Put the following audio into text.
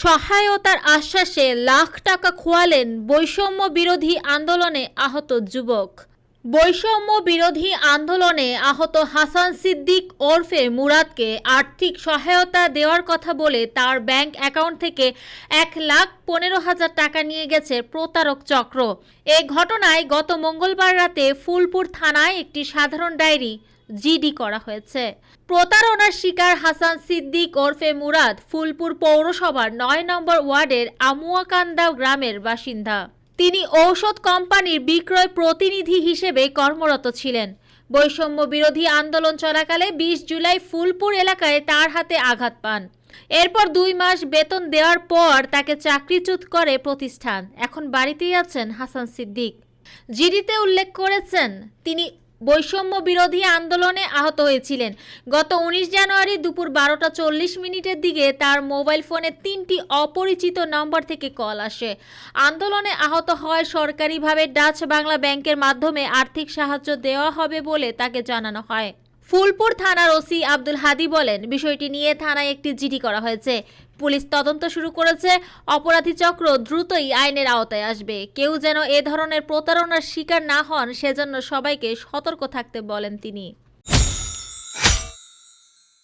সহায়তার আশ্বাসে লাখ টাকা খোয়ালেন বৈষম্য বিরোধী আন্দোলনে আহত যুবক। বৈষম্য বিরোধী আন্দোলনে আহত হাসান সিদ্দিক ওরফে মুরাদকে আর্থিক সহায়তা দেওয়ার কথা বলে তার ব্যাংক অ্যাকাউন্ট থেকে এক লাখ পনেরো হাজার টাকা নিয়ে গেছে প্রতারক চক্র। এ ঘটনায় গত মঙ্গলবার রাতে ফুলপুর থানায় একটি সাধারণ ডায়েরি জিডি করা হয়েছে। প্রতারণার শিকার হাসান সিদ্দিক ওরফে মুরাদ ফুলপুর পৌরসভার নয় নম্বর ওয়ার্ডের আমুয়াকান্দা গ্রামের বাসিন্দা। তিনি ঔষধ কোম্পানির বিক্রয় প্রতিনিধি হিসেবে কর্মরত ছিলেন। বৈষম্য বিরোধী আন্দোলন চলাকালে বিশ জুলাই ফুলপুর এলাকায় তার হাতে আঘাত পান। এরপর দুই মাস বেতন দেওয়ার পর তাকে চাকরিচ্যুত করে প্রতিষ্ঠান। এখন বাড়িতেই আছেন হাসান সিদ্দিক। জিডিতে উল্লেখ করেছেন, তিনি বৈষম্য বিরোধী আন্দোলনে আহত হয়েছিলেন। গত উনিশ জানুয়ারি দুপুর বারোটা চল্লিশ মিনিটের দিকে তার মোবাইল ফোনে তিনটি অপরিচিত নম্বর থেকে কল আসে। আন্দোলনে আহত হয় সরকারিভাবে ডাচ বাংলা ব্যাংকের মাধ্যমে আর্থিক সাহায্য দেওয়া হবে বলে তাকে জানানো হয়। ফুলপুর থানার ওসি আব্দুল হাদি বলেন, বিষয়টি নিয়ে থানায় একটি জিডি করা হয়েছে। পুলিশ তদন্ত শুরু করেছে। অপরাধী চক্র দ্রুতই আইনের আওতায় আসবে। কেউ যেন এ ধরনের প্রতারণার শিকার না হন, সেজন্য সবাইকে সতর্ক থাকতে বলেন তিনি।